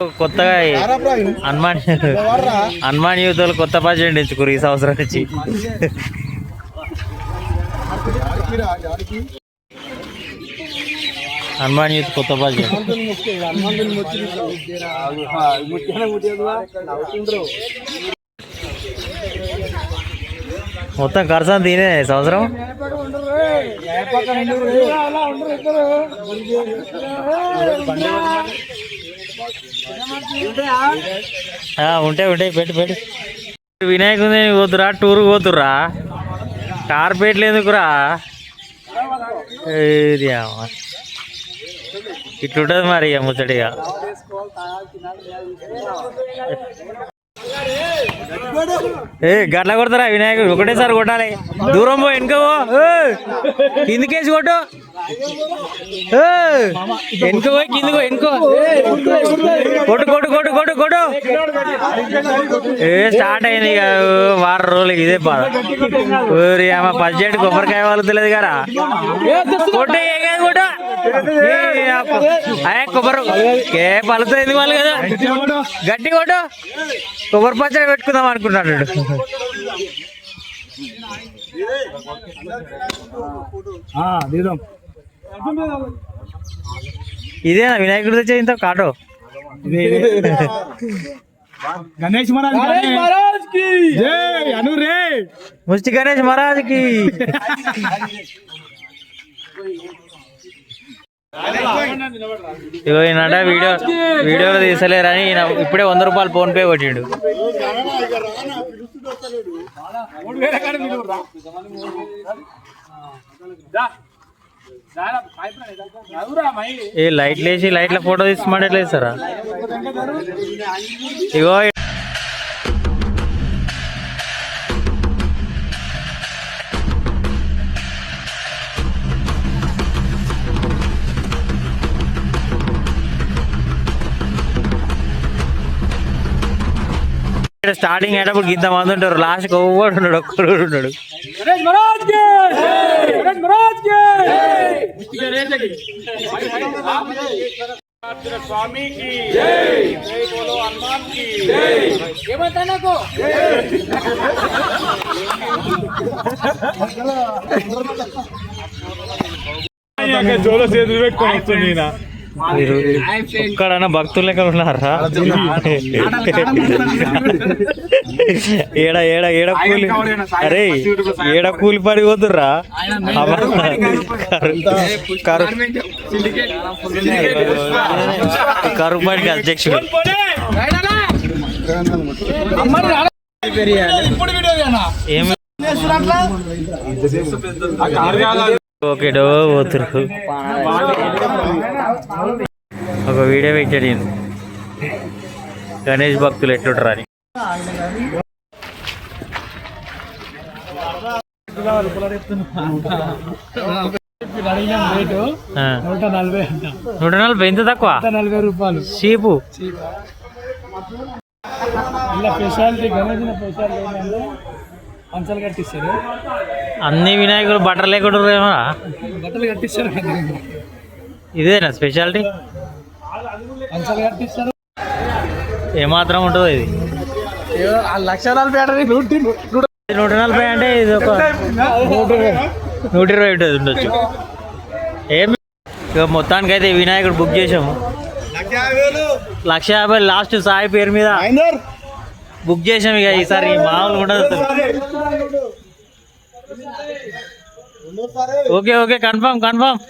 కొత్తగా హనుమాన్ హనుమాన్ యూతలు కొత్త ప్రెసిడెంట్ ఎంచుకోరు ఈ సంవత్సరం నుంచి. హనుమాన్ యూత్ కొత్త పాజి మొత్తం ఖర్చు అంతా తినే సంవత్సరం? ఉంటాయి ఉంటాయి పెట్టు పెట్టు. వినాయకుని పోతురా టూర్ పోతురా కార్పేట్లు ఎందుకురా? ఇట్లుంటది మరి ఇక ముచ్చటిగా ఏ గట్ల కొడతారా వినాయకుడు? ఒకటేసారి కొట్టాలి. దూరం పో ఎందుకు పో. కిందికేసి కొట్టు. ఎందుకు పోయి కిందికి పో, కొట్టు కొట్టు కొట్టు కొట్టు కొట్టు. ఏ స్టార్ట్ అయింది వారం రోజులకి ఇదే బాధ. ఊరి ఆమె పచ్చడి కొబ్బరికాయ వాలుతలేదు కదా. కొట్టు ఏ కాదు కొట్టు. ఏ, కొబ్బరి ఏ పలుతుంది వాళ్ళు కదా? గట్టి కొట్టు. కొబ్బరి పచ్చడి పెట్టుకుందాం అనుకున్నాడు వీడు. ఇదేనా వినాయకుడి తెచ్చే ఇంత కాటో? గణేష్ మహారాజ్కి జై అను రే. ముష్టి గణేష్ మహారాజ్కి ఇగో ఈయనట వీడియో వీడియోలో తీసలేరని ఈయన ఇప్పుడే వంద రూపాయలు ఫోన్ పే కొట్టిండు. ఏ లైట్లు వేసి లైట్ల ఫోటో తీసుకోమంటే ఎట్లా ఇస్తారా ఇగో ఇక్కడ స్టార్టింగ్ అయ్యేటప్పుడు ఇంత మంది ఉంటారు. లాస్ట్ ఒవ్వడు ఉన్నాడు ఒక్కడు కూడా ఉన్నాడు గణేష్ మహారాజ్కి గణేష్ మహారాజ్కి స్వామి బోలో హనుమాన్కి ఏమంటా నాకు జోలో చేతులు పెట్టుకొని వస్తుంది మీరు ఒక్కడన్నా భక్తులు లెక్క ఉన్నారా? ఏడ ఏడ ఏడ కూలి అరే ఏడ కూలి పడి పోతుర్రా? అమ్మ. కరు కరువు పడికి అధ్యక్షుడు? ఏమి ఓకే డో పోతురు ఒక వీడియో పెట్టాడు నేను గణేష్ భక్తులు ఎట్లుంటారు అని. నూట నలభై నూట నలభై ఎంత తక్కువ? నలభై రూపాయలు చీపు. ఇలా స్పెషాలిటీ గణేష్ స్పెషాలిటీ కట్టిస్తారు అన్ని వినాయకుడు బట్టలు లేకుండా ఏమో బట్టలు కట్టిస్తారు ఇదేనా స్పెషాలిటీ? ఏమాత్రం ఉంటుందో ఇది? లక్ష నలభై అంటే నూట నలభై అంటే ఇది ఒక నూట ఇరవై ఉంటుంది ఉండొచ్చు. ఏమి? ఇక మొత్తానికి అయితే వినాయకుడు బుక్ చేసాము లక్ష యాభై లాస్ట్ సాయి పేరు మీద బుక్ చేసాం ఇక ఈసారి. మామూలు ఉండదు ఓకే ఓకే కన్ఫర్మ్ కన్ఫర్మ్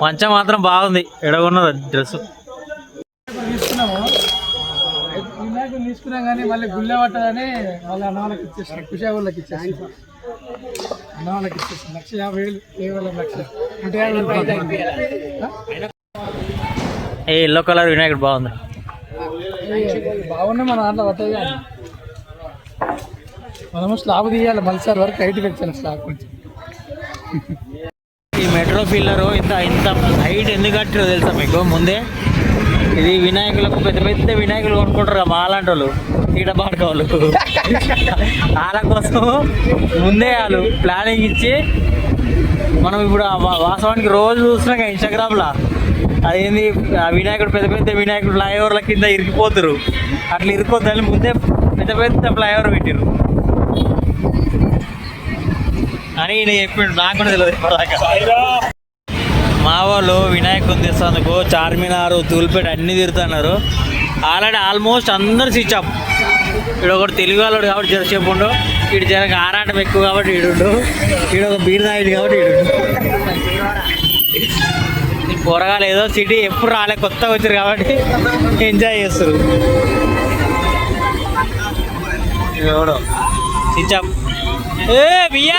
పంచ మాత్రం బాగుంది. ఎడగొన్నది డ్రెస్ వినాయకుడు తీసుకున్నాం కానీ మళ్ళీ గుళ్ళె పట్టదని వాళ్ళ అన్న వాళ్ళకి ఇచ్చేసాం కుషా వాళ్ళకి ఇచ్చేసాం అన్న వాళ్ళకి ఇచ్చేసాం లక్ష యాభై వేలు కేవలం లక్ష? నూట యాభై రూపాయలు ఏ ఎల్లో కలర్ వినాయకుడు బాగుంది. బాగున్నాయి మన దాంట్లో పట్టదు మనము స్లాబ్ తీయాలి మళ్ళీ సార్ వరకు హైట్ పెంచాలి స్లాబ్ కొంచెం. మెట్రో ఫిల్లర్ ఇంత ఇంత హైట్ ఎందుకు కట్టారో తెలుసా మీకు? ముందే ఇది వినాయకులకు పెద్ద పెద్ద వినాయకులు కొనుక్కుంటారు కదా మాలాంటి వాళ్ళు ఈడ వాళ్ళు వాళ్ళ కోసం ముందే వాళ్ళు ప్లానింగ్ ఇచ్చి మనం ఇప్పుడు వాస్తవానికి రోజు చూస్తున్నాం కదా ఇన్స్టాగ్రామ్లో అదేంది ఆ వినాయకుడు పెద్ద పెద్ద వినాయకుడు ఫ్లైఓవర్ల కింద ఇరికిపోతారు అట్లా ఇరుక్కోద్దని ముందే పెద్ద పెద్ద ఫ్లైఓవర్ పెట్టారు అని ఈయన చెప్పిండు. నాకు కూడా తెలియదు ఇప్పటిదాకా. మా వాళ్ళు వినాయకుని తెస్తేందుకు చార్మినార్ తూల్పేట అన్ని తిరుగుతున్నారు. ఆల్రెడీ ఆల్మోస్ట్ అందరు స్విచ్ ఆఫ్ ఇక్కడ ఒకటి తెలుగు వాళ్ళడు కాబట్టి జరసేపు ఉండు. ఇటు జరగ ఆరాటం ఎక్కువ కాబట్టి ఇడుండు ఈడ ఒక బీర్ నాయుడు కాబట్టి ఇడుండు పొరగాలు ఏదో సిటీ ఎప్పుడు రాలే కొత్తగా వచ్చారు కాబట్టి ఎంజాయ్ చేస్తారు ఎవడో? స్విచ్ ఆఫ్ ఏ బియ్య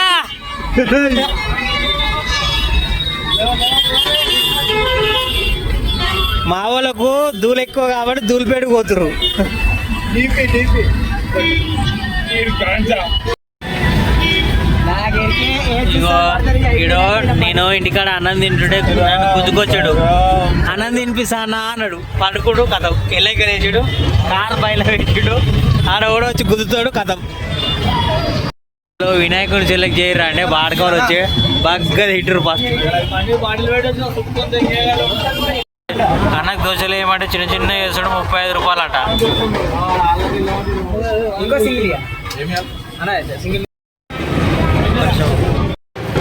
మా వాళ్ళకు దూలు ఎక్కువ కాబట్టి దూలిపేటకు పోతురు ఇగో ఈడో నేను ఇంటికాడ అన్నం తింటుంటే గుద్దుకొచ్చాడు అన్నం తినిపిస్తానా అన్నాడు. పండుకుడు కథం. ఎల్లెక్కరేసాడు కారు బయట పెట్టాడు ఆడ కూడా వచ్చి గుద్దుతాడు కథం. వినాయకుడు చెల్లెకి చేయరా అంటే బాడకవర్ వచ్చి బగ్గ తింటారు ఫస్ట్. అన్నకు దోశలు ఏమంటే చిన్న చిన్న వేసాడు ముప్పై ఐదు రూపాయలు అట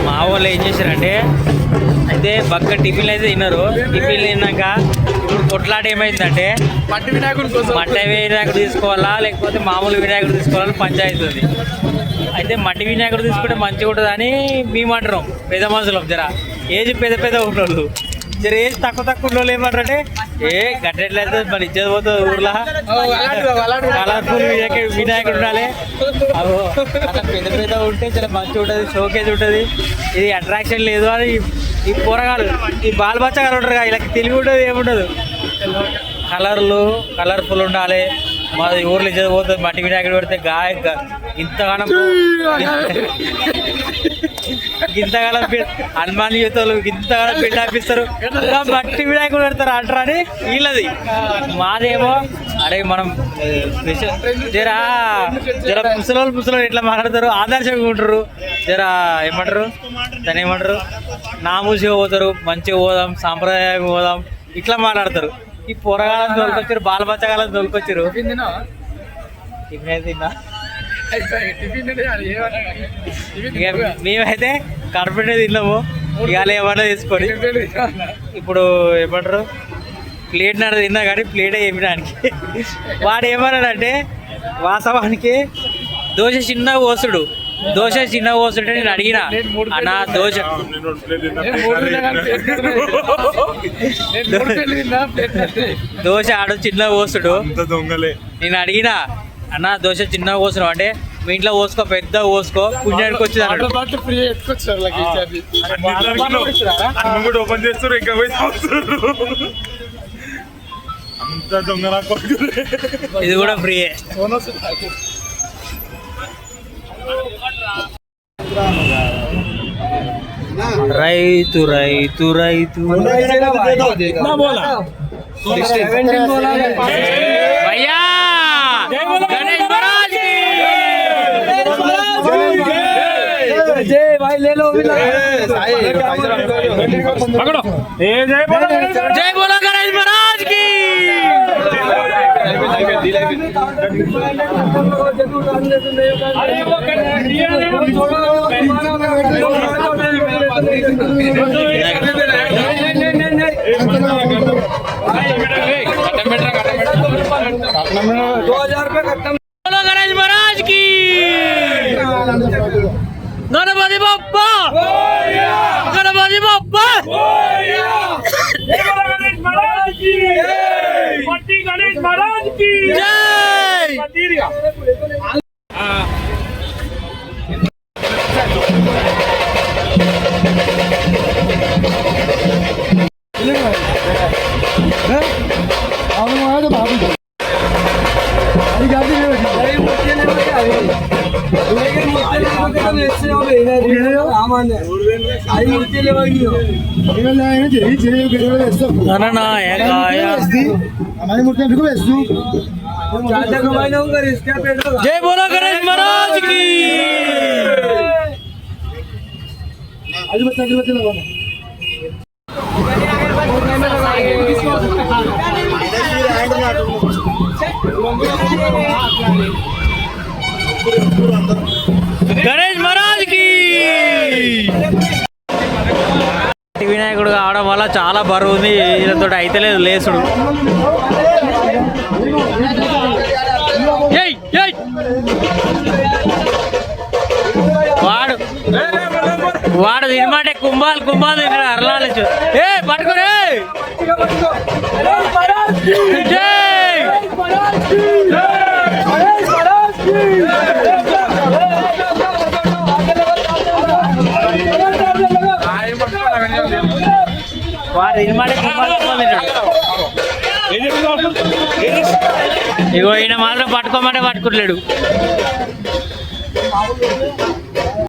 మా వాళ్ళు ఏం చేశారంటే అయితే బగ్గ టిఫిన్లు అయితే తిన్నారు. టిఫిన్లు తిన్నాక ఇప్పుడు కొట్లాట ఏమైందంటే మట్టి వినాయకుడి కోసం. మట్టి వినాయకుడు తీసుకోవాలా లేకపోతే మామూలు వినాయకుడు తీసుకోవాలని పంచాయతీ ఉంది. అయితే మట్టి వినాయకుడు తీసుకుంటే మంచిగా ఉంటుంది అని మేము అంటున్నాం. పెద్ద మనుషులు జర. ఏజ్ పెద్ద పెద్ద ఉన్నోళ్ళు. జర ఏజ్ తక్కువ తక్కువ ఉన్నోళ్ళు ఏమంటారంటే ఏ గట్టెట్లయితే మరి ఇచ్చేది పోతుంది ఊర్లో. కలర్ఫుల్ వినాయకుడు వినాయకుడు ఉండాలి. అట్లా పెద్ద పెద్ద ఉంటే చాలా మంచిగా ఉంటుంది షోకేజ్ ఉంటుంది. ఇది అట్రాక్షన్ లేదు అని ఈ- ఈ ఈ బాలబచ్చగారు ఉంటారు కదా వీళ్ళకి తెలివి ఉండదు ఏముండదు. కలర్లు కలర్ఫుల్ ఉండాలి. మాది ఊర్లో ఇచ్చేది పోతుంది మట్టి వినాయకుడు పెడితే గాయ ఇంతగానం ఇంతగానం హనుమాన్ యువతలు ఇంతగానం ఇంకా మట్టి వినాయకుడు పెడతారు అంటారు అని వీళ్ళది. మాదేమో అరే మనం జరా జర ముసలోళ్ళు ముసలోళ్ళు ఎట్లా మాట్లాడతారు ఆదర్శంగా ఉంటారు జర ఏమంటారు? దాన్ని ఏమంటారు? నామూసిగా పోతారు మంచిగా పోదాం సాంప్రదాయంగా పోదాం ఇట్లా మాట్లాడతారు. ఈ పొరగాలను. టిఫిన్ ఇక తినగా. మేమైతే కడుపునే తిన్నాము ఇవాళ ఏమన్నా తీసుకొని. ఇప్పుడు ఏమంటారు ప్లేట్ నడ తిన్నా కానీ ప్లేటే ఏమిడానికి వాడు ఏమన్నాడంటే వాస్తవానికి దోశ చిన్న కోసుడు దోశ చిన్న కోసుడు నేను అడిగిన. అన్న దోశ. దోశ ఆడు చిన్న కోసుడు దొంగలే. నేను అడిగిన అన్న దోశ చిన్న కోసుడు అంటే మీ ఇంట్లో పోసుకో పెద్ద పోసుకో పుణ్యానికి వచ్చింది ఓపెన్ చేస్తారు ఇంకా అంత దొంగ ఇది కూడా ఫ్రీయే. ఫోన్ వస్తుంది నాకు. రైతు రైతు రైతు భయ్యా గణేష్ మహారాజ్ కి! జై బోలో గణేష్ మహారాజ్కి బోలో ना ना यार हमारी मूर्तियां बिल्कुल बेच दू जय बोलो गणेश महाराज की। గణేష్ మహారాజ్కి వినాయకుడు కావడం వల్ల చాలా బరువు ఉంది. వీళ్ళతో అయితలేదు లేసుడు. వాడు వాడు తినమంటే కుంభాలు కుంభాలు తింటాడు అరలాలు ఏ పట్టుకురే! జై! వాడు తినమంటే కుంభాలు కుంభాలు ఇగో ఈయన మాత్రం పట్టుకోమంటే పట్టుకోలేడు